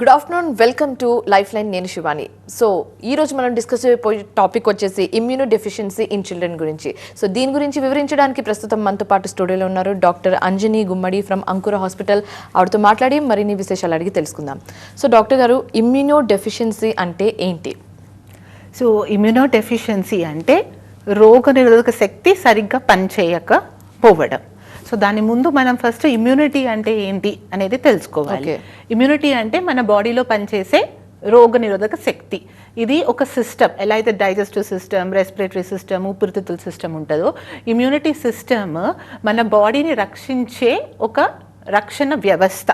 Good afternoon welcome to life line నేను Shivani. So ఈ రోజు మనం డిస్కస్ చేయబోయే టాపిక్ వచ్చేసి ఇమ్యూనో డెఫిషియన్సీ ఇన్ చిల్డ్రన్ గురించి. సో దీని గురించి వివరించడానికి ప్రస్తుతం మనతో పాటు స్టూడియోలో ఉన్నారు doctor Anjani Gummadi from Ankura hospital. ఆవిడతో మాట్లాడి మరిన్ని విశేషాలు అడిగి తెలుసుకుందాం. సో డాక్టర్ గారు ఇమ్యూనో డెఫిషియన్సీ అంటే ఏంటి? సో ఇమ్యూనో డెఫిషియన్సీ అంటే రోగనిరోధక శక్తి సరిగ్గా పనిచేయకపోవడం. సో దాని ముందు మనం ఫస్ట్ ఇమ్యూనిటీ అంటే ఏంటి అనేది తెలుసుకోవాలి. ఇమ్యూనిటీ అంటే మన బాడీలో పనిచేసే రోగనిరోధక శక్తి ఇది ఒక సిస్టమ్ ఎలా అయితే డైజెస్టివ్ సిస్టమ్ రెస్పిరేటరీ సిస్టమ్ ఊపిరితిత్తుల సిస్టమ్ ఉంటుందో ఇమ్యూనిటీ సిస్టమ్ మన బాడీని రక్షించే ఒక రక్షణ వ్యవస్థ.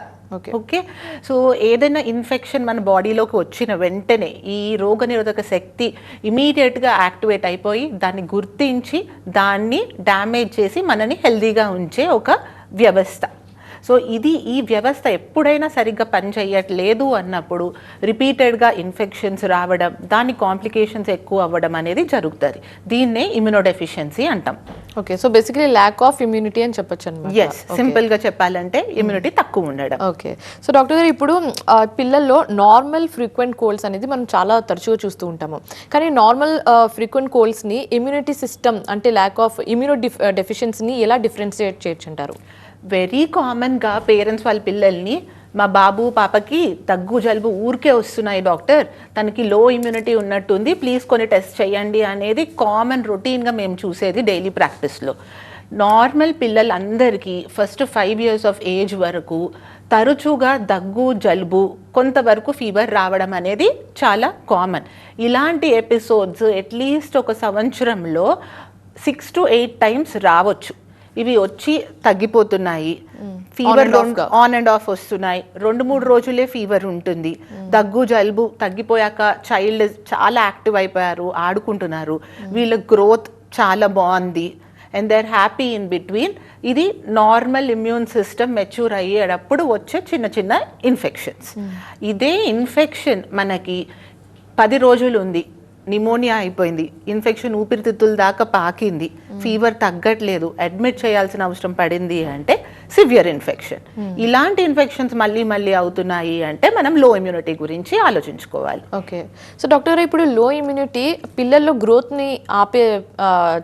ఓకే సో ఏదైనా ఇన్ఫెక్షన్ మన బాడీలోకి వచ్చిన వెంటనే ఈ రోగనిరోధక శక్తి ఇమీడియట్గా యాక్టివేట్ అయిపోయి దాన్ని గుర్తించి దాన్ని డ్యామేజ్ చేసి మనని హెల్దీగా ఉంచే ఒక వ్యవస్థ. సో ఇది ఈ వ్యవస్థ ఎప్పుడైనా సరిగ్గా పనిచేయట్లేదు అన్నప్పుడు రిపీటెడ్గా ఇన్ఫెక్షన్స్ రావడం దాని కాంప్లికేషన్స్ ఎక్కువ అవ్వడం అనేది జరుగుతుంది. దీన్నే ఇమ్యునోడెఫిషియన్సీ అంటాం. Okay so basically lack of immunity అని చెప్పొచ్చు అనమాట ఎస్ సింపుల్గా చెప్పాలంటే ఇమ్యూనిటీ తక్కువ ఉండడం. ఓకే సో డాక్టర్ గారు ఇప్పుడు పిల్లల్లో నార్మల్ ఫ్రీక్వెంట్ కోల్డ్స్ అనేది మనం చాలా తరచుగా చూస్తూ ఉంటాము. కానీ నార్మల్ ఫ్రీక్వెంట్ కోల్డ్స్ని ఇమ్యూనిటీ సిస్టమ్ అంటే ల్యాక్ ఆఫ్ ఇమ్యూనో డిఫ్ డెఫిషియన్సీని ఎలా డిఫరెన్షియేట్ చేయొచ్చు అంటారు? వెరీ కామన్గా పేరెంట్స్ వాళ్ళ పిల్లల్ని మా బాబు పాపకి దగ్గు జలుబు ఊరికే వస్తున్నాయి డాక్టర్. తనకి లో ఇమ్యూనిటీ ఉన్నట్టుంది. ప్లీజ్ కొన్ని టెస్ట్ చేయండి అనేది కామన్ రొటీన్గా మేము చూసేది డైలీ ప్రాక్టీస్లో నార్మల్ పిల్లలందరికీ first five years of age వరకు తరచుగా దగ్గు జలుబు కొంతవరకు ఫీవర్ రావడం అనేది చాలా కామన్ ఇలాంటి ఎపిసోడ్స్ అట్లీస్ట్ ఒక సంవత్సరంలో సిక్స్ టు ఎయిట్ టైమ్స్ రావచ్చు. ఇవి వచ్చి తగ్గిపోతున్నాయి. ఫీవర్. ఆన్ అండ్ ఆఫ్ వస్తున్నాయి. రెండు మూడు రోజులే ఫీవర్ ఉంటుంది. దగ్గు జలుబు తగ్గిపోయాక చైల్డ్ చాలా యాక్టివ్ అయిపోయారు ఆడుకుంటున్నారు. వీళ్ళ గ్రోత్ చాలా బాగుంది. And they are happy in between ఇది నార్మల్ ఇమ్యూన్ సిస్టమ్ మెచ్యూర్ అయ్యేటప్పుడు వచ్చే చిన్న చిన్న ఇన్ఫెక్షన్స్ ఇదే ఇన్ఫెక్షన్ మనకి పది రోజులు ఉంది. నిమోనియా అయిపోయింది. ఇన్ఫెక్షన్ ఊపిరితిత్తుల దాకా పాకింది. ఫీవర్ తగ్గట్లేదు. అడ్మిట్ చేయాల్సిన అవసరం పడింది అంటే సివియర్ ఇన్ఫెక్షన్. ఇలాంటి ఇన్ఫెక్షన్స్ మళ్ళీ మళ్ళీ అవుతున్నాయి అంటే మనం లో ఇమ్యూనిటీ గురించి ఆలోచించుకోవాలి. ఓకే. సో డాక్టర్ ఇప్పుడు లో ఇమ్యూనిటీ పిల్లల్లో గ్రోత్ని ఆపే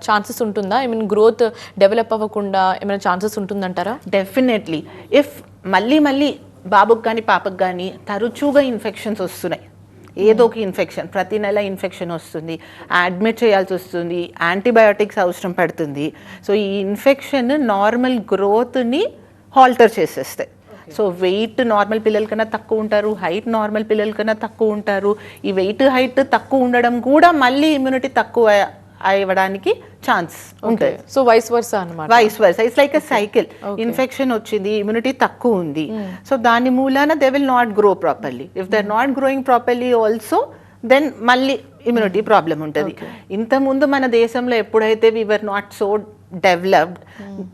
ఛాన్సెస్ ఉంటుందా? ఐ మీన్ గ్రోత్ డెవలప్ అవ్వకుండా ఏమైనా ఛాన్సెస్ ఉంటుందంటారా? డెఫినెట్లీ ఇఫ్ మళ్ళీ మళ్ళీ బాబుకి కానీ పాపకు కానీ తరచుగా ఇన్ఫెక్షన్స్ వస్తున్నాయి. ఏదో ఒక ఇన్ఫెక్షన్ ప్రతి నెల ఇన్ఫెక్షన్ వస్తుంది అడ్మిట్ చేయాల్సి వస్తుంది యాంటీబయాటిక్స్ అవసరం పడుతుంది. సో ఈ ఇన్ఫెక్షన్ నార్మల్ గ్రోత్ని హాల్టర్ చేసేస్తాయి. సో వెయిట్ నార్మల్ పిల్లల కన్నా తక్కువ ఉంటారు హైట్ నార్మల్ పిల్లల కన్నా తక్కువ ఉంటారు. ఈ వెయిట్ హైట్ తక్కువ ఉండడం కూడా మళ్ళీ ఇమ్యూనిటీ తక్కువ అవ్వడానికి ఛాన్స్ ఉంటుంది. సో వైస్ వర్సా అనమాట vice versa it's like a cycle infection వచ్చింది ఇమ్యూనిటీ తక్కువ ఉంది. సో దాని మూలాన they will not grow properly if they not growing properly also then మళ్ళీ ఇమ్యూనిటీ ప్రాబ్లం ఉంటుంది. ఇంత ముందు మన దేశంలో ఎప్పుడైతే we are not so developed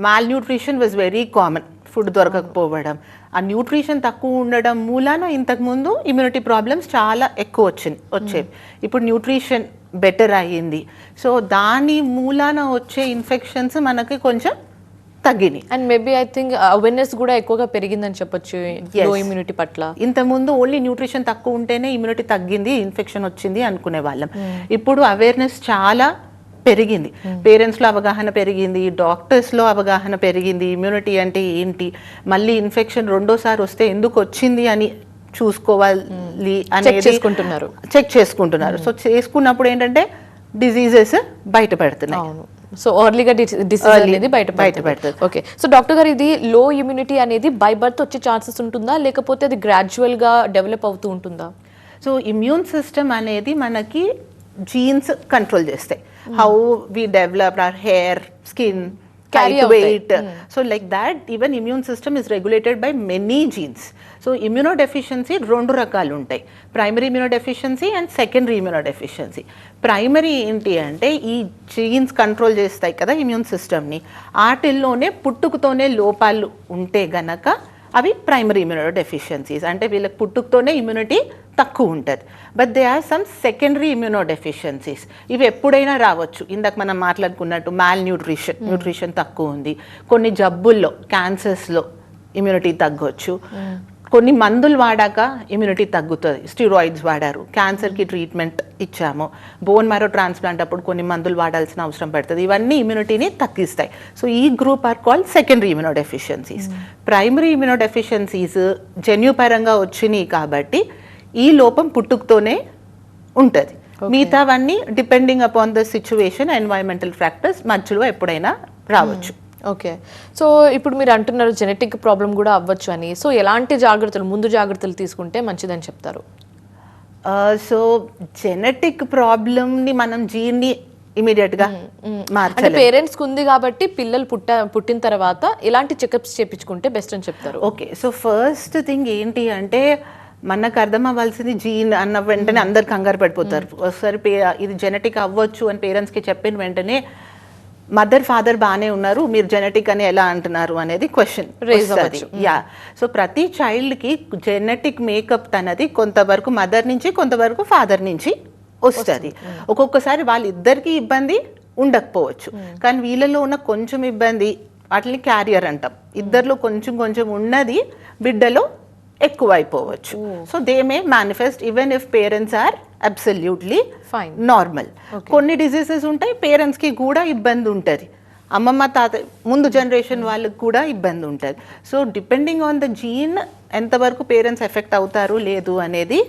mal nutrition was very common food దొరకకపోవడం. ఆ న్యూట్రిషన్ తక్కువ ఉండడం మూలాన ఇంతకుముందు ఇమ్యూనిటీ ప్రాబ్లమ్స్ చాలా ఎక్కువ వచ్చింది వచ్చేవి. ఇప్పుడు న్యూట్రిషన్ బెటర్ అయ్యింది. సో దాని మూలాన వచ్చే ఇన్ఫెక్షన్స్ మనకి కొంచెం తగ్గినాయి. And maybe I think awareness కూడా ఎక్కువగా పెరిగిందని చెప్పొచ్చు ఇమ్యూనిటీ పట్ల. ఇంతకుముందు ఓన్లీ న్యూట్రిషన్ తక్కువ ఉంటేనే ఇమ్యూనిటీ తగ్గింది ఇన్ఫెక్షన్ వచ్చింది అనుకునే వాళ్ళం. ఇప్పుడు అవేర్నెస్ చాలా పెరిగింది. పేరెంట్స్లో అవగాహన పెరిగింది డాక్టర్స్లో అవగాహన పెరిగింది ఇమ్యూనిటీ అంటే ఏంటి మళ్ళీ ఇన్ఫెక్షన్ రెండోసారి వస్తే ఎందుకు వచ్చింది అని చూసుకోవాలి అనేది చేసుకుంటున్నారు. చెక్ చేసుకుంటున్నారు. సో చేసుకున్నప్పుడు ఏంటంటే డిజీజెస్ బయటపడుతున్నాయి. అవును. సో ఎర్లీగా డిసీజ్ అనేది బయట బయటపడుతుంది. ఓకే సో డాక్టర్ గారు ఇది లో ఇమ్యూనిటీ అనేది బై బర్త్ వచ్చే ఛాన్సెస్ ఉంటుందా? లేకపోతే అది గ్రాడ్యువల్గా డెవలప్ అవుతూ ఉంటుందా? సో ఇమ్యూన్ సిస్టమ్ అనేది మనకి జీన్స్ కంట్రోల్ చేస్తాయి. How we develop our hair skin అవుతాయి. Weight so like that even immune system is regulated by many genes so immuno deficiency రెండు రకాలు ఉంటాయి. Primary immuno deficiency and secondary immuno deficiency primary ఏంటి అంటే ఈ jeans control చేస్తాయి కదా immune సిస్టమ్ని వాటిల్లోనే పుట్టుకతోనే లోపాలు ఉంటే గనక అవి ప్రైమరీ ఇమ్యూనో డెఫిషియన్సీస్ అంటే వీళ్ళకి పుట్టుకతోనే ఇమ్యూనిటీ తక్కువ ఉంటుంది. But they are some secondary immuno deficiencies ఇవి ఎప్పుడైనా రావచ్చు. ఇందాక మనం మాట్లాడుకున్నట్టు మాల్ న్యూట్రిషన్ న్యూట్రిషన్ తక్కువ ఉంది. కొన్ని జబ్బుల్లో క్యాన్సర్స్లో ఇమ్యూనిటీ తగ్గొచ్చు. కొన్ని మందులు వాడాక ఇమ్యూనిటీ తగ్గుతుంది. స్టీరాయిడ్స్ వాడారు. క్యాన్సర్కి ట్రీట్మెంట్ ఇచ్చాము. బోన్ మ్యారో ట్రాన్స్ప్లాంట్ అప్పుడు కొన్ని మందులు వాడాల్సిన అవసరం పడుతుంది. ఇవన్నీ ఇమ్యూనిటీని తగ్గిస్తాయి. సో ఈ group are called secondary immuno deficiencies primary immuno deficiencies జన్యుపరంగా వచ్చినాయి కాబట్టి ఈ లోపం పుట్టుకతోనే ఉంటుంది. మిగతావన్నీ depending upon the situation environmental factors మధ్యలో ఎప్పుడైనా రావచ్చు. ఓకే సో ఇప్పుడు మీరు అంటున్నారు జెనెటిక్ ప్రాబ్లం కూడా అవ్వచ్చు అని. సో ఎలాంటి జాగ్రత్తలు ముందు జాగ్రత్తలు తీసుకుంటే మంచిదని చెప్తారు? సో జెనెటిక్ ప్రాబ్లమ్ని మనం జీన్ని ఇమీడియట్గా అంటే మార్చలేం పేరెంట్స్కి ఉంది కాబట్టి పిల్లలు పుట్ట పుట్టిన తర్వాత ఎలాంటి చెకప్స్ చేపించుకుంటే బెస్ట్ అని చెప్తారు? ఓకే సో ఫస్ట్ థింగ్ ఏంటి అంటే మనకు అర్థం అవ్వాల్సింది జీన్ అన్న వెంటనే అందరు కంగారు పడిపోతారు. ఒకసారి పే ఇది జెనెటిక్ అవ్వచ్చు అని పేరెంట్స్కి చెప్పిన వెంటనే మదర్ ఫాదర్ బాగానే ఉన్నారు మీరు జెనెటిక్ అని ఎలా అంటున్నారు అనేది క్వశ్చన్. యా సో ప్రతి చైల్డ్కి జెనెటిక్ మేకప్ అన్నది కొంతవరకు మదర్ నుంచి కొంతవరకు ఫాదర్ నుంచి వస్తుంది. ఒక్కొక్కసారి వాళ్ళిద్దరికి ఇబ్బంది ఉండకపోవచ్చు. కానీ వీళ్ళలో ఉన్న కొంచెం ఇబ్బంది వాటిని క్యారియర్ అంటాం. ఇద్దరిలో కొంచెం కొంచెం ఉన్నది బిడ్డలో ఎక్కువ అయిపోవచ్చు so they may manifest even if parents are absolutely Fine. Normal కొన్ని డిసీజెస్ ఉంటాయి పేరెంట్స్కి కూడా ఇబ్బంది ఉంటుంది. అమ్మమ్మ తాత ముందు జనరేషన్ వాళ్ళకి కూడా ఇబ్బంది ఉంటుంది. So depending on the gene ఎంతవరకు పేరెంట్స్ ఎఫెక్ట్ అవుతారు లేదు అనేది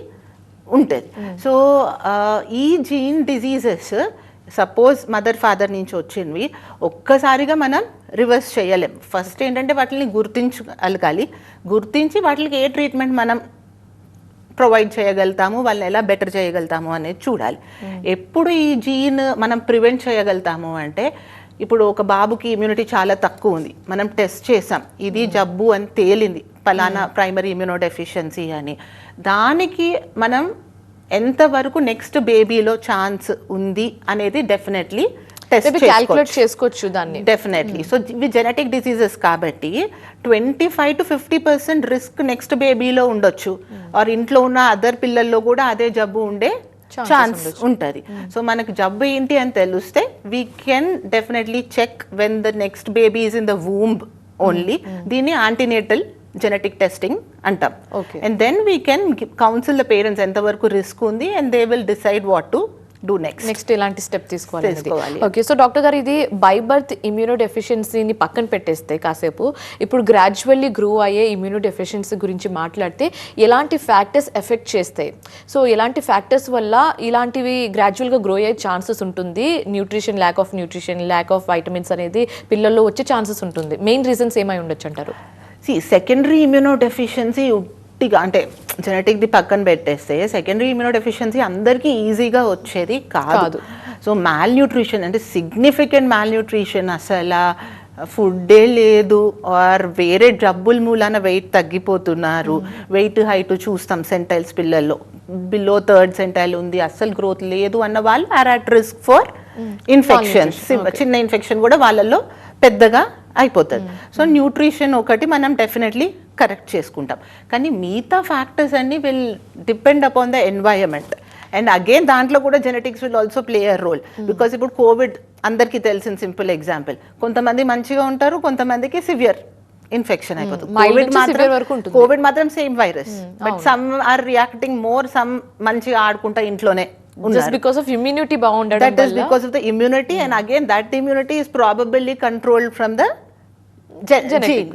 ఉంటుంది. సో ఈ gene diseases suppose mother father నుంచి వచ్చినవి ఒక్కసారిగా మనం రివర్స్ చేయలేం. ఫస్ట్ ఏంటంటే వాటిని గుర్తించగలగాలి. గుర్తించి వాటికి ఏ ట్రీట్మెంట్ మనం ప్రొవైడ్ చేయగలుగుతాము వాళ్ళని ఎలా బెటర్ చేయగలుగుతాము అనేది చూడాలి. ఎప్పుడు ఈ జీన్ మనం ప్రివెంట్ చేయగలుగుతాము అంటే ఇప్పుడు ఒక బాబుకి ఇమ్యూనిటీ చాలా తక్కువ ఉంది. మనం టెస్ట్ చేసాం. ఇది జబ్బు అని తేలింది. ఫలానా ప్రైమరీ ఇమ్యూనో డెఫిషియన్సీ అని. దానికి మనం ఎంతవరకు నెక్స్ట్ బేబీలో ఛాన్స్ ఉంది అనేది డెఫినెట్లీ టెస్ట్ చేసుకోవచ్చు. దాన్ని. డెఫినెట్లీ సో ఇవి జెనెటిక్ డిసీజెస్ కాబట్టి twenty five to fifty percent risk next బేబీలో ఉండొచ్చు ఆర్ ఇంట్లో ఉన్న అదర్ పిల్లల్లో కూడా అదే జబ్బు ఉండే ఛాన్స్ ఉంటుంది. సో మనకి జబ్బు ఏంటి అని తెలిస్తే we can definitely check when the next baby is in the womb only దీన్ని యాంటీనేటల్ జెనెటిక్ టెస్టింగ్ అంటాం. Okay. And then we can counsel the parents ఎంతవరకు రిస్క్ ఉంది and they will decide what to do next next ఎలాంటి step తీసుకోవాలి తీసుకోవాలి. Okay so doctor గారు ఇది by birth immuno డెఫిషియన్సీని పక్కన పెట్టేస్తే కాసేపు ఇప్పుడు గ్రాడ్యువల్లీ గ్రో అయ్యే ఇమ్యూనో డెఫిషియన్సీ గురించి మాట్లాడితే ఎలాంటి ఫ్యాక్టర్స్ ఎఫెక్ట్ చేస్తాయి సో ఎలాంటి ఫ్యాక్టర్స్ వల్ల ఇలాంటివి గ్రాడ్యువల్గా గ్రో అయ్యే ఛాన్సెస్ ఉంటుంది? Nutrition lack of nutrition lack of vitamins అనేది పిల్లల్లో వచ్చే ఛాన్సెస్ ఉంటుంది. మెయిన్ రీజన్స్ ఏమై ఉండొచ్చు అంటారు? సి సెకండరీ ఇమ్యూనో డెఫిషియన్సీ ఉట్టిగా అంటే జెనెటిక్ది పక్కన పెట్టేస్తే సెకండరీ ఇమ్యూనో డెఫిషియన్సీ అందరికీ ఈజీగా వచ్చేది కాదు. సో మాల్ న్యూట్రిషన్ అంటే సిగ్నిఫికెంట్ మాల్ న్యూట్రిషన్ అసలు ఫుడ్డే లేదు ఆర్ వేరే జబ్బుల మూలాన వెయిట్ తగ్గిపోతున్నారు. వెయిట్ హైట్ చూస్తాం సెంటైల్స్ పిల్లల్లో. బిలో థర్డ్ సెంటైల్ ఉంది అస్సలు గ్రోత్ లేదు అన్న వాళ్ళు are at risk for infections చిన్న ఇన్ఫెక్షన్ కూడా వాళ్ళల్లో పెద్దగా అయిపోతుంది. సో న్యూట్రిషన్ ఒకటి మనం డెఫినెట్లీ కరెక్ట్ చేసుకుంటాం. కానీ మిగతా ఫ్యాక్టర్స్ అన్ని will depend upon the environment and again దాంట్లో కూడా genetics will also play a role because ఇప్పుడు కోవిడ్ అందరికీ తెలిసిన సింపుల్ ఎగ్జాంపుల్ కొంతమంది మంచిగా ఉంటారు కొంతమందికి సివియర్ ఇన్ఫెక్షన్ అయిపోతుంది. కోవిడ్ మాత్రం. కోవిడ్ మాత్రం same virus but some are reacting more some మంచిగా ఆడుకుంటా ఇంట్లోనే. జస్ట్ ఉన్నారు బికాస్ ఆఫ్ ఇమ్యూనిటీ బాగుండడం that is because of the immunity and again that immunity is probably controlled from the gene.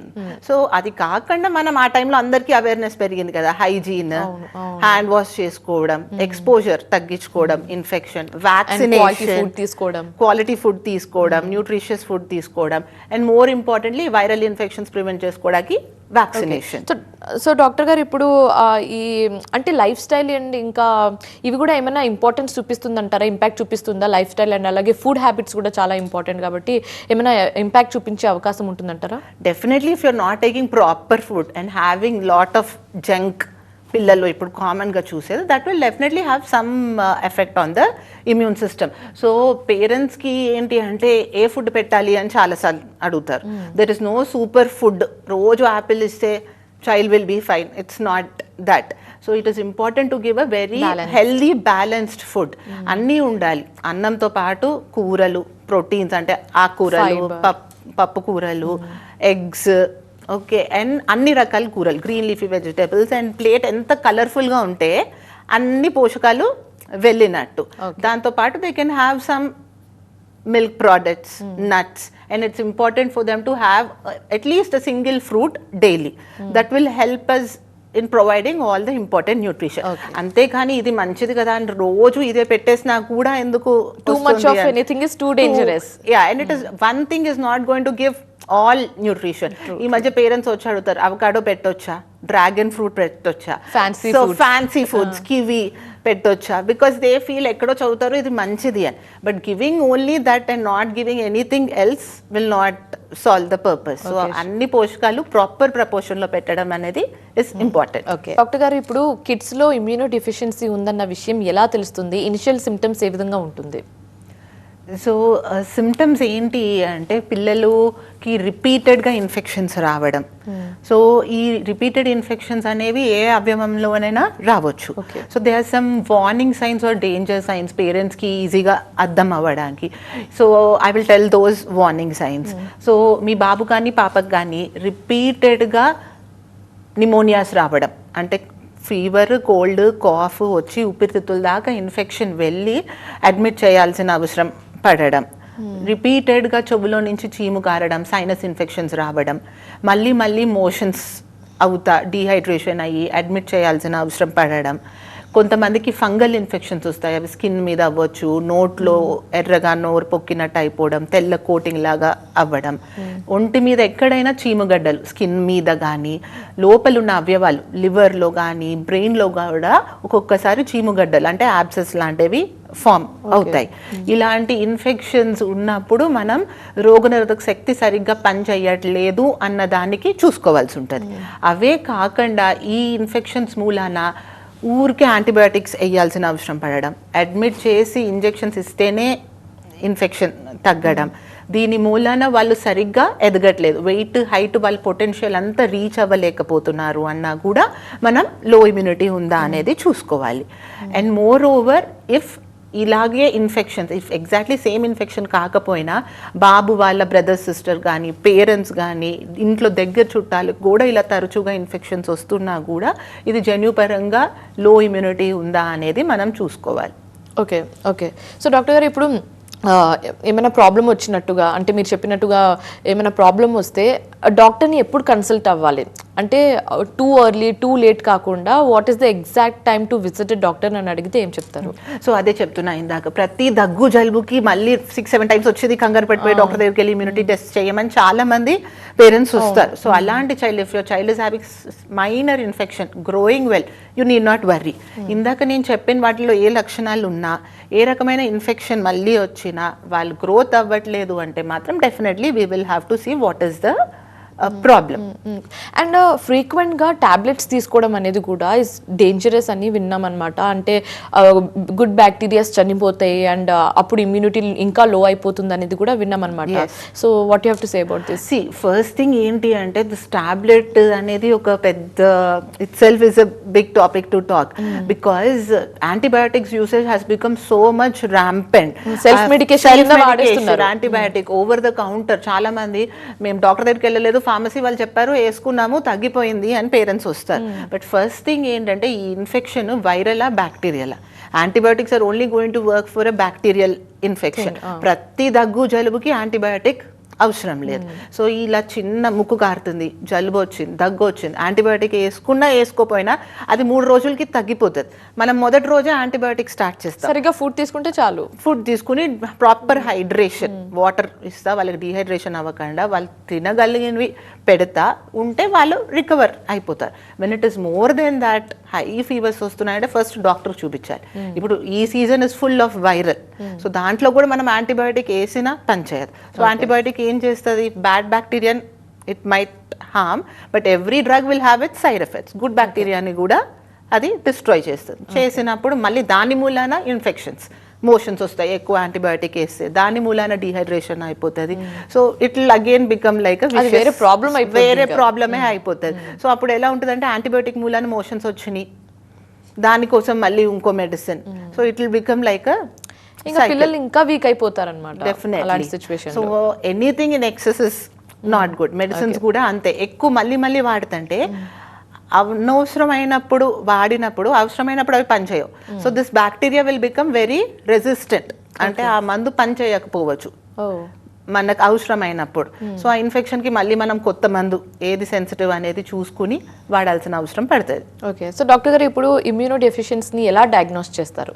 So అది కాకుండా మనం ఆ టైంలో అందరికీ అవేర్నెస్ పెరిగింది కదా హైజీన్ హ్యాండ్ వాష్ చేసుకోవడం ఎక్స్పోజర్ తగ్గించుకోవడం ఇన్ఫెక్షన్ quality వ్యాక్సినేషన్ food తీసుకోవడం. క్వాలిటీ ఫుడ్ తీసుకోవడం న్యూట్రిషియస్ ఫుడ్ తీసుకోవడం and more importantly viral infections prevent చేసుకోవడానికి వ్యాక్సినేషన్ సో సో డాక్టర్ గారు ఇప్పుడు ఈ అంటే లైఫ్ స్టైల్ అండ్ ఇంకా ఇవి కూడా ఏమైనా ఇంపార్టెన్స్ చూపిస్తుందంటారా? ఇంపాక్ట్ చూపిస్తుందా లైఫ్ స్టైల్ అండ్ అలాగే ఫుడ్ హ్యాబిట్స్ కూడా చాలా ఇంపార్టెంట్ కాబట్టి ఏమైనా ఇంపాక్ట్ చూపించే అవకాశం ఉంటుందంటారా? Definitely if you're not taking proper food and having lot of junk పిల్లలు ఇప్పుడు కామన్గా చూసేది that will definitely have some effect on the immune system so పేరెంట్స్కి ఏంటి అంటే ఏ ఫుడ్ పెట్టాలి అని చాలాసార్లు అడుగుతారు. There is no super food రోజు యాపిల్ ఇస్తే child will be fine it's not that so it is important to give a very healthy balanced food అన్నీ ఉండాలి. అన్నంతో పాటు కూరలు ప్రోటీన్స్ అంటే ఆకుకూరలు పప్పు కూరలు ఎగ్స్ ఓకే అండ్ అన్ని రకాల కూరలు green leafy vegetables and plate ఎంత కలర్ఫుల్గా ఉంటే అన్ని పోషకాలు వెళ్ళినట్టు. దాంతోపాటు they can have some milk products nuts and it's important for them to have at least a single fruit daily that will help us in providing all the important nutrition అంతేకాని ఇది మంచిది కదా అండ్ రోజు ఇదే పెట్టేసినా కూడా ఎందుకు too much of anything is too dangerous yeah and it is one thing is not going to give all nutrition ఈ మధ్య పేరెంట్స్ వచ్చి అడుగుతారు అవకాడో పెట్టొచ్చా? డ్రాగన్ ఫ్రూట్ పెట్టొచ్చా? Fancy so. Fancy foods kiwi పెట్టొచ్చా? బికాస్ దే ఫీల్ ఎక్కడో చదువుతారు ఇది మంచిది అని. But giving only that and not giving anything else will not solve the purpose so అన్ని పోషకాలు ప్రాపర్ ప్రపోర్షన్లో పెట్టడం అనేది ఇస్ ఇంపార్టెంట్ ఓకే డాక్టర్ గారు ఇప్పుడు కిడ్స్లో ఇమ్యూనో డిఫిషియన్సీ ఉందన్న విషయం ఎలా తెలుస్తుంది? ఇనిషియల్ సిమ్టమ్స్ ఏ విధంగా ఉంటుంది? సో సిమ్టమ్స్ ఏంటి అంటే పిల్లలకి రిపీటెడ్గా ఇన్ఫెక్షన్స్ రావడం. సో ఈ రిపీటెడ్ ఇన్ఫెక్షన్స్ అనేవి ఏ అవయవంలోనైనా రావచ్చు. So they are some warning signs are danger signs పేరెంట్స్కి ఈజీగా అర్థం అవ్వడానికి. So I will tell those warning signs so మీ బాబు కానీ పాపకు కానీ రిపీటెడ్గా నిమోనియాస్ రావడం. అంటే ఫీవర్ కోల్డ్ కాఫ్ వచ్చి ఊపిరితిత్తుల దాకా ఇన్ఫెక్షన్ వెళ్ళి అడ్మిట్ చేయాల్సిన అవసరం పడడం. రిపీటెడ్గా చెవులో నుంచి చీము కారడం సైనస్ ఇన్ఫెక్షన్స్ రావడం. మళ్ళీ మళ్ళీ మోషన్స్ అవుతా డీహైడ్రేషన్ అయ్యి అడ్మిట్ చేయాల్సిన అవసరం పడడం. కొంతమందికి ఫంగల్ ఇన్ఫెక్షన్స్ వస్తాయి. అవి స్కిన్ మీద అవ్వచ్చు నోట్లో ఎర్రగా నోరు పొక్కినట్టు అయిపోవడం తెల్ల కోటింగ్ లాగా అవ్వడం. ఒంటి మీద ఎక్కడైనా చీమగడ్డలు స్కిన్ మీద కానీ లోపల ఉన్న అవయవాలు లివర్లో కానీ బ్రెయిన్లో కూడా ఒక్కొక్కసారి చీమగడ్డలు అంటే యాబ్సెస్ లాంటివి ఫామ్ అవుతాయి. ఇలాంటి ఇన్ఫెక్షన్స్ ఉన్నప్పుడు మనం రోగనిరోధక శక్తి సరిగ్గా పనిచేయట్లేదు అన్న దానికి చూసుకోవాల్సి ఉంటుంది. అవే కాకుండా ఈ ఇన్ఫెక్షన్స్ మూలాన ఊరికే యాంటీబయాటిక్స్ వేయాల్సిన అవసరం పడడం. అడ్మిట్ చేసి ఇంజెక్షన్స్ ఇస్తేనే ఇన్ఫెక్షన్ తగ్గడం. దీని మూలాన వాళ్ళు సరిగ్గా ఎదగట్లేదు. వెయిట్ హైట్ వాళ్ళ పొటెన్షియల్ అంతా రీచ్ అవ్వలేకపోతున్నారు అన్నా కూడా మనం లో ఇమ్యూనిటీ ఉందా అనేది చూసుకోవాలి. అండ్ మోర్ ఓవర్ ఇఫ్ ఇలాగే infections if exactly same infection కాకపోయినా బాబు వాళ్ళ బ్రదర్ సిస్టర్ కానీ పేరెంట్స్ కానీ ఇంట్లో దగ్గర చుట్టాలకు కూడా ఇలా తరచుగా ఇన్ఫెక్షన్స్ వస్తున్నా కూడా ఇది జన్యుపరంగా లో ఇమ్యూనిటీ ఉందా అనేది మనం చూసుకోవాలి. ఓకే ఓకే సో డాక్టర్ గారు ఇప్పుడు ఏమైనా ప్రాబ్లం వచ్చినట్టుగా అంటే మీరు చెప్పినట్టుగా ఏమైనా ప్రాబ్లం వస్తే డాక్టర్ని ఎప్పుడు కన్సల్ట్ అవ్వాలి? అంటే టూ ఎర్లీ టూ లేట్ కాకుండా what is the exact time to visit doctor అని అడిగితే ఏం చెప్తారు? సో అదే చెప్తున్నా ఇందాక. ప్రతి దగ్గు జలుబుకి మళ్ళీ సిక్స్ సెవెన్ టైమ్స్ వచ్చేది కంగారు పడిపోయి డాక్టర్ దగ్గరికి వెళ్ళి ఇమ్యూనిటీ టెస్ట్ చేయమని చాలా మంది పేరెంట్స్ వస్తారు. సో అలాంటి child if your child is having minor infection growing well you need not worry ఇందాక నేను చెప్పిన వాటిలో ఏ లక్షణాలు ఉన్నా ఏ రకమైన ఇన్ఫెక్షన్ మళ్ళీ వచ్చినా వాళ్ళు గ్రోత్ అవ్వట్లేదు అంటే మాత్రం definitely we will have to see what is the problem and ఫ్రీక్వెంట్గా టాబ్లెట్స్ తీసుకోవడం అనేది కూడా ఇస్ డేంజరస్ అని విన్నాం అనమాట అంటే గుడ్ బ్యాక్టీరియాస్ చనిపోతాయి అండ్ అప్పుడు ఇమ్యూనిటీ ఇంకా లో అయిపోతుంది అనేది కూడా విన్నాం అనమాట so what you to say about this see first thing ఏంటి అంటే దిస్ టాబ్లెట్ అనేది ఒక పెద్ద itself is a big topic to talk because antibiotics usage has become so much rampant medication కింద వాడేస్తున్నారు. యాంటీబయాటిక్ ఓవర్ ద కౌంటర్ చాలా మంది మేము డాక్టర్ దగ్గరికి వెళ్ళలేదు ఫార్మసీ వాళ్ళు చెప్పారు వేసుకున్నాము తగ్గిపోయింది అని పేరెంట్స్ వస్తారు. బట్ ఫస్ట్ థింగ్ ఏంటంటే ఈ ఇన్ఫెక్షన్ వైరలా బ్యాక్టీరియలా antibiotics are only going to work for a bacterial infection ప్రతి దగ్గు జలుబుకి యాంటీబయాటిక్ అవసరం లేదు. సో ఇలా చిన్న ముక్కు కారుతుంది జలుబు వచ్చింది దగ్గు వచ్చింది యాంటీబయాటిక్ వేసుకున్నా వేసుకోపోయినా అది మూడు రోజులకి తగ్గిపోతుంది. మనం మొదటి రోజే యాంటీబయాటిక్ స్టార్ట్ చేస్తాం. సరిగ్గా ఫుడ్ తీసుకుంటే చాలు. ఫుడ్ తీసుకుని ప్రాపర్ హైడ్రేషన్ వాటర్ ఇస్తా వాళ్ళకి డిహైడ్రేషన్ అవ్వకుండా వాళ్ళు తినగలిగినవి పెడతా ఉంటే వాళ్ళు రికవర్ అయిపోతారు. When it is more than that high fevers వస్తున్నాయంటే ఫస్ట్ డాక్టర్ చూపించాలి. ఇప్పుడు ఈ season is full of viral so దాంట్లో కూడా మనం యాంటీబయాటిక్ వేసినా పనిచేయదు సో యాంటీబయాటిక్ ఏం చేస్తుంది? Bad బ్యాక్టీరియన్ it might harm but every drug will have it side effects good బ్యాక్టీరియాని కూడా అది డిస్ట్రాయ్ చేస్తుంది. చేసినప్పుడు మళ్ళీ దాని మూలాన ఇన్ఫెక్షన్స్ మోషన్స్ వస్తాయి. ఎక్కువ యాంటీబయాటిక్ వేస్తే దాని మూలాన డిహైడ్రేషన్ అయిపోతుంది. So it will again become like వేరే అయిపోతుంది వేరే. ప్రాబ్లమే అయిపోతుంది. సో అప్పుడు ఎలా ఉంటుంది అంటే యాంటీబయాటిక్ మూలాన మోషన్స్ వచ్చినాయి. దానికోసం మళ్ళీ ఇంకో medicine so it will become like ఇంకా పిల్లలు ఇంకా వీక్ అయిపోతారు అనమాట అలాంటి definitely situation so anything in excess is not good medicines కూడా అంతే. ఎక్కువ మళ్ళీ మళ్ళీ వాడుతుంటే అనవసరమైనప్పుడు వాడినప్పుడు అవసరమైనప్పుడు అవి పనిచేయవు. So this bacteria will become very resistant అంటే ఆ మందు పని చేయకపోవచ్చు ఓ మనకు అవసరమైనప్పుడు. సో ఆ ఇన్ఫెక్షన్కి మళ్ళీ మనం కొత్త మందు ఏది సెన్సిటివ్ అనేది చూసుకుని వాడాల్సిన అవసరం పడుతుంది. ఓకే సో డాక్టర్ గారు ఇప్పుడు ఇమ్యూనో డెఫిషియన్సీని ఎలా డయాగ్నోస్ చేస్తారు?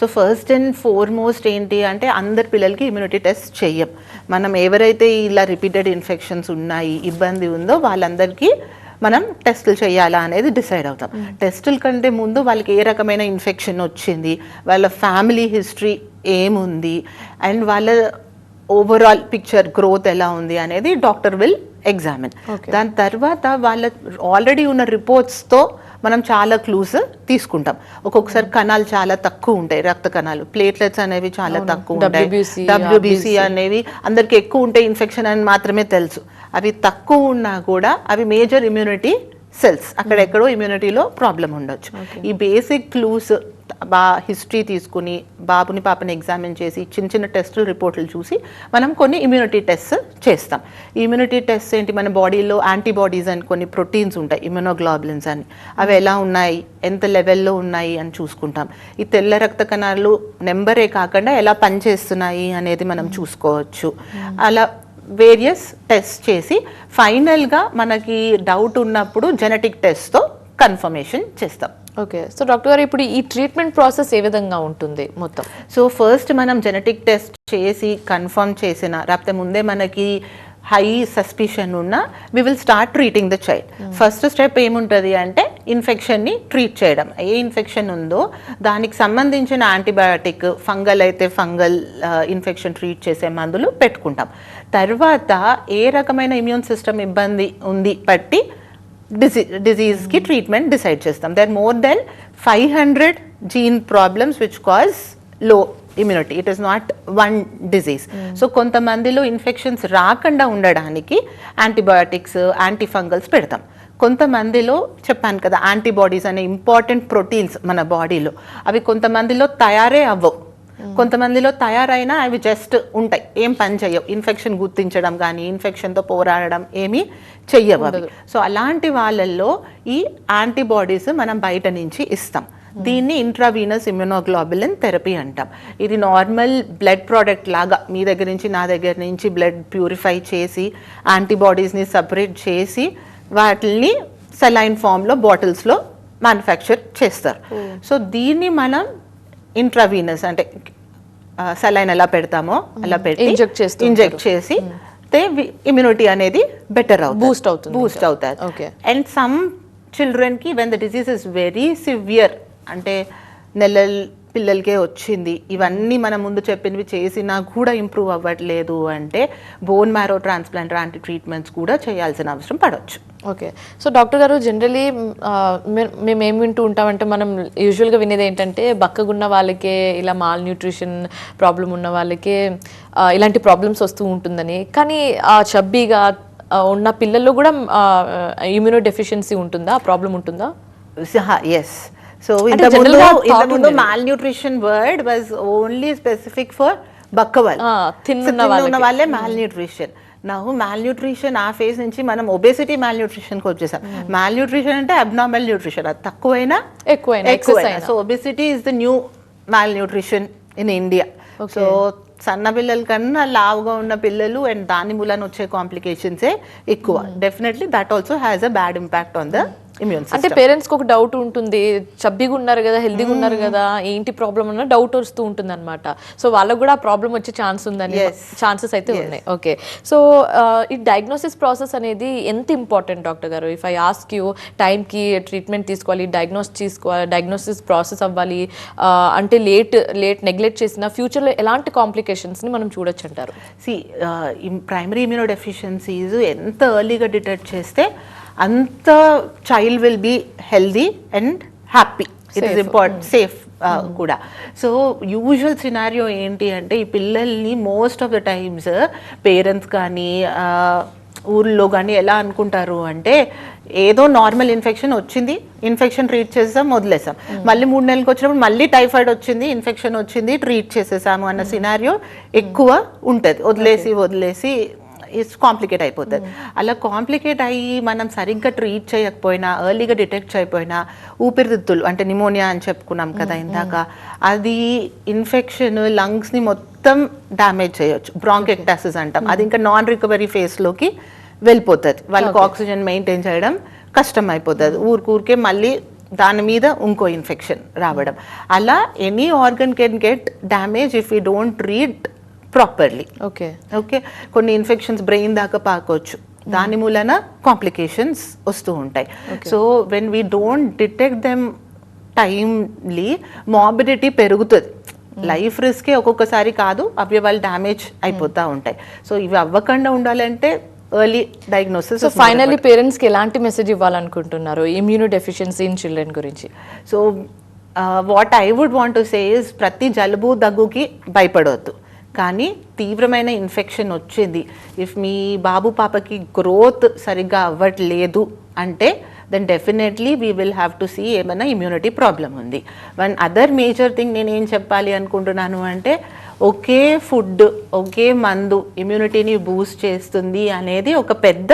సో ఫస్ట్ అండ్ ఫోర్మోస్ట్ ఏంటి అంటే అందరి పిల్లలకి ఇమ్యూనిటీ టెస్ట్ చెయ్యం మనం ఎవరైతే ఇలా రిపీటెడ్ ఇన్ఫెక్షన్స్ ఉన్నాయి ఇబ్బంది ఉందో వాళ్ళందరికీ మనం టెస్టులు చేయాలా అనేది డిసైడ్ అవుతాం. టెస్టుల కంటే ముందు వాళ్ళకి ఏ రకమైన ఇన్ఫెక్షన్ వచ్చింది వాళ్ళ ఫ్యామిలీ హిస్టరీ ఏముంది అండ్ వాళ్ళ ఓవరాల్ పిక్చర్ గ్రోత్ ఎలా ఉంది అనేది డాక్టర్ విల్ ఎగ్జామిన్. దాని తర్వాత వాళ్ళ ఆల్రెడీ ఉన్న రిపోర్ట్స్తో మనం చాలా క్లూస్ తీసుకుంటాం. ఒక్కొక్కసారి కణాలు చాలా తక్కువ ఉంటాయి రక్త కణాలు. ప్లేట్లెట్స్ అనేవి చాలా తక్కువ ఉంటాయి. డబ్ల్యూబీసీ అనేవి అందరికి ఎక్కువ ఉంటాయి ఇన్ఫెక్షన్ అని మాత్రమే తెలుసు. అవి తక్కువ ఉన్నా కూడా అవి మేజర్ ఇమ్యూనిటీ సెల్స్ అక్కడెక్కడో ఇమ్యూనిటీలో ప్రాబ్లం ఉండొచ్చు. ఈ బేసిక్ క్లూస్ బా హిస్టరీ తీసుకుని బాబుని పాపని ఎగ్జామిన్ చేసి చిన్న చిన్న టెస్టులు రిపోర్ట్లు చూసి మనం కొన్ని ఇమ్యూనిటీ టెస్ట్ చేస్తాం. ఇమ్యూనిటీ టెస్ట్ ఏంటి? మన బాడీలో యాంటీబాడీస్ అని కొన్ని ప్రోటీన్స్ ఉంటాయి ఇమ్యూనోగ్లోబులిన్స్ అని. అవి ఎలా ఉన్నాయి? ఎంత లెవెల్లో ఉన్నాయి? అని చూసుకుంటాం. ఈ తెల్ల రక్త కణాలు నెంబరే కాకుండా ఎలా పనిచేస్తున్నాయి అనేది మనం చూసుకోవచ్చు. అలా వేరియస్ టెస్ట్ చేసి ఫైనల్గా మనకి డౌట్ ఉన్నప్పుడు జెనెటిక్ టెస్ట్తో కన్ఫర్మేషన్ చేస్తాం. ఓకే. సో డాక్టర్ గారు ఇప్పుడు ఈ ట్రీట్మెంట్ ప్రాసెస్ ఏ విధంగా ఉంటుంది మొత్తం? సో ఫస్ట్ మనం జెనెటిక్ టెస్ట్ చేసి కన్ఫర్మ్ చేసిన లేకపోతే ముందే మనకి హై సస్పిషన్ ఉన్న we will start treating the child. First step ఏముంటుంది అంటే ఇన్ఫెక్షన్ని ట్రీట్ చేయడం. ఏ ఇన్ఫెక్షన్ ఉందో దానికి సంబంధించిన యాంటీబయాటిక్ ఫంగల్ అయితే ఫంగల్ ఇన్ఫెక్షన్ ట్రీట్ చేసే మందులు పెట్టుకుంటాం. తర్వాత ఏ రకమైన ఇమ్యూన్ సిస్టమ్ ఇబ్బంది ఉంది బట్టి డిసీ డిజీజ్కి ట్రీట్మెంట్ డిసైడ్ చేస్తాం. There more than five hundred gene problems which కాజ్లో immunity it is not one disease so కొంతమందిలో ఇన్ఫెక్షన్స్ రాకుండా ఉండడానికి యాంటీబయాటిక్స్ యాంటీఫంగల్స్ పెడతాం. కొంతమందిలో చెప్పాను కదా యాంటీబాడీస్ అనే ఇంపార్టెంట్ ప్రోటీన్స్ మన బాడీలో అవి కొంతమందిలో తయారే అవ్వవు. కొంతమందిలో తయారైనా అవి జస్ట్ ఉంటాయి. ఏం పని చెయ్యవు ఇన్ఫెక్షన్ గుర్తించడం కానీ ఇన్ఫెక్షన్తో పోరాడడం ఏమీ చెయ్యవు అవి. సో అలాంటి వాళ్ళల్లో ఈ యాంటీబాడీస్ మనం బయట నుంచి ఇస్తాం. దీన్ని ఇంట్రావీనస్ ఇమ్యునోగ్లోబులిన్ థెరపీ అంటాం. ఇది నార్మల్ బ్లడ్ ప్రోడక్ట్ లాగా మీ దగ్గర నుంచి నా దగ్గర నుంచి బ్లడ్ ప్యూరిఫై చేసి యాంటీబాడీస్ని సపరేట్ చేసి వాటిని సెలైన్ ఫామ్లో బాటిల్స్లో మ్యానుఫ్యాక్చర్ చేస్తారు. సో దీన్ని మనం ఇంట్రావీనస్ అంటే సెలైన్ ఎలా పెడతామో అలా పెట్టి Inject చేస్తూ ఇంజెక్ట్ చేసి ఇమ్యూనిటీ అనేది బెటర్ అవుతుంది. Boost అవుతుంది boost Okay. And some చిల్డ్రన్కి when the disease is very severe అంటే నెలల పిల్లలకే వచ్చింది. ఇవన్నీ మనం ముందు చెప్పినవి చేసినా కూడా ఇంప్రూవ్ అవ్వట్లేదు అంటే బోన్ మ్యారో ట్రాన్స్ప్లాంట్ లాంటి ట్రీట్మెంట్స్ కూడా చేయాల్సిన అవసరం పడవచ్చు ఓకే. సో డాక్టర్ గారు జనరలీ మేము ఏం వింటూ ఉంటామంటే మనం యూజువల్గా వినేది ఏంటంటే బక్కగున్న వాళ్ళకే ఇలా మాల్ న్యూట్రిషన్ ప్రాబ్లం ఉన్న వాళ్ళకే ఇలాంటి ప్రాబ్లమ్స్ వస్తూ ఉంటుందని. కానీ ఆ చబ్బీగా ఉన్న పిల్లల్లో కూడా ఇమ్యూనో డెఫిషియన్సీ ఉంటుందా? ప్రాబ్లం ఉంటుందా? ఎస్ సో ఇంతకుముందు ఇంతకుముందు. Malnutrition word was only specific for బక్కవాల్ ఉన్న. వాళ్ళే మాల్ న్యూట్రిషన్ నవ్వు మాల్ న్యూట్రిషన్ ఆ ఫేజ్ నుంచి మనం ఒబేసిటీ మాల్ న్యూట్రిషన్కి వచ్చేసాం. మాల్ న్యూట్రిషన్ అంటే అబ్నార్మల్ న్యూట్రిషన్ అది తక్కువైనా ఎక్కువైనా. So obesity is the new malnutrition in India so సన్న పిల్లల కన్నా లావుగా ఉన్న పిల్లలు అండ్ దాని మూలన వచ్చే కాంప్లికేషన్సే ఎక్కువ. Definitely that also has a bad impact on the immune అంటే పేరెంట్స్కి ఒక డౌట్ ఉంటుంది. చబ్బీగా ఉన్నారు కదా హెల్దీగా ఉన్నారు కదా ఏంటి ప్రాబ్లం ఉన్నా డౌట్ వస్తూ ఉంటుంది అనమాట సో వాళ్ళకు కూడా ప్రాబ్లం వచ్చే ఛాన్స్ ఉందని. ఛాన్సెస్ అయితే ఉన్నాయి. ఓకే సో ఈ డయాగ్నోసిస్ ప్రాసెస్ అనేది ఎంత ఇంపార్టెంట్ డాక్టర్ గారు? ఇఫ్ ఐ ఆస్క్ యూ టైంకి ట్రీట్మెంట్ తీసుకోవాలి డయాగ్నోస్ తీసుకోవాలి డయాగ్నోసిస్ ప్రాసెస్ అవ్వాలి ఆ, అంటే లేట్ లేట్ నెగ్లెక్ట్ చేసిన ఫ్యూచర్లో ఎలాంటి కాంప్లికేషన్స్ని మనం చూడొచ్చు అంటారు? సి ప్రైమరీ ఇమ్యూనో డెఫిషియన్సీస్ ఎంత ఎర్లీగా డిటెక్ట్ చేస్తే అంత child will be healthy and happy it is important safe కూడా. సో యూజువల్ సినారియో ఏంటి అంటే ఈ పిల్లల్ని most of the times parents కానీ ఊర్లో కానీ ఎలా అనుకుంటారు అంటే ఏదో నార్మల్ ఇన్ఫెక్షన్ వచ్చింది ఇన్ఫెక్షన్ ట్రీట్ చేసాం వదిలేసాం. మళ్ళీ మూడు నెలలకు వచ్చినప్పుడు మళ్ళీ టైఫాయిడ్ వచ్చింది ఇన్ఫెక్షన్ వచ్చింది ట్రీట్ చేసేసాము అన్న సినారియో ఎక్కువ ఉంటుంది. వదిలేసి వదిలేసి ఇట్స్ కాంప్లికేట్ అయిపోతుంది. అలా కాంప్లికేట్ అయ్యి మనం సరిగ్గా ట్రీట్ చేయకపోయినా ఎర్లీగా డిటెక్ట్ చేయకపోయినా ఊపిరితిత్తులు అంటే నిమోనియా అని చెప్పుకున్నాం కదా ఇందాక అది ఇన్ఫెక్షన్ లంగ్స్ని మొత్తం డ్యామేజ్ చేయొచ్చు. బ్రాంకెక్టాసిస్ అంటాం. అది ఇంకా నాన్ రికవరీ ఫేస్లోకి వెళ్ళిపోతుంది. వాళ్ళకి ఆక్సిజన్ మెయింటైన్ చేయడం కష్టం అయిపోతుంది. ఊరికూరికే మళ్ళీ దాని మీద ఇంకో ఇన్ఫెక్షన్ రావడం. అలా any organ can get damage if you don't treat properly okay okay కొన్ని ఇన్ఫెక్షన్స్ బ్రెయిన్ దాకా పాకొచ్చు దాని మూలన కాంప్లికేషన్స్ వస్తూ ఉంటాయి. So when we don't detect them timely morbidity పెరుగుతుంది. లైఫ్ రిస్కే ఒక్కొక్కసారి కాదు అవయవాలు డ్యామేజ్ అయిపోతూ ఉంటాయి. సో ఇవి అవ్వకుండా ఉండాలంటే ఎర్లీ డయాగ్నోసిస్ సో ఫైనల్లీ పేరెంట్స్కి ఎలాంటి మెసేజ్ ఇవ్వాలనుకుంటున్నారు? ఇమ్యూనో డెఫిషియన్సీ ఇన్ చిల్డ్రన్ గురించి so what I would want to say is ప్రతి జలుబు దగ్గుకి భయపడవద్దు కానీ తీవ్రమైన ఇన్ఫెక్షన్ వచ్చింది. ఇఫ్ మీ బాబు పాపకి గ్రోత్ సరిగ్గా అవ్వట్లేదు అంటే then definitely we will have to see ఏమైనా ఇమ్యూనిటీ ప్రాబ్లం ఉంది. వన్ అదర్ మేజర్ థింగ్ నేను ఏం చెప్పాలి అనుకుంటున్నాను అంటే ఒకే ఫుడ్ ఒకే మందు ఇమ్యూనిటీని బూస్ట్ చేస్తుంది అనేది ఒక పెద్ద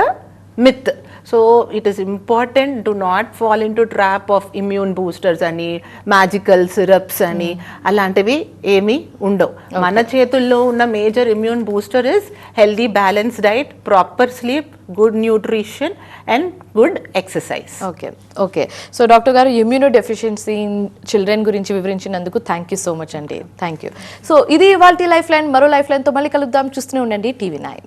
myth so it is important to not fall into trap of immune boosters అని మ్యాజికల్ సిరప్స్ అని అలాంటివి ఏమీ ఉండవు. మన చేతుల్లో ఉన్న major immune booster is healthy balance diet proper sleep good nutrition and good exercise okay okay so doctor గారు immuno deficiency in children గురించి వివరించినందుకు థ్యాంక్ యూ సో మచ్ అండి. థ్యాంక్ యూ సో ఇది ఇవాళ లైఫ్ లైన్ మరో life లైన్తో మళ్ళీ కలుద్దాం. చూస్తూనే ఉండండి. TV nine.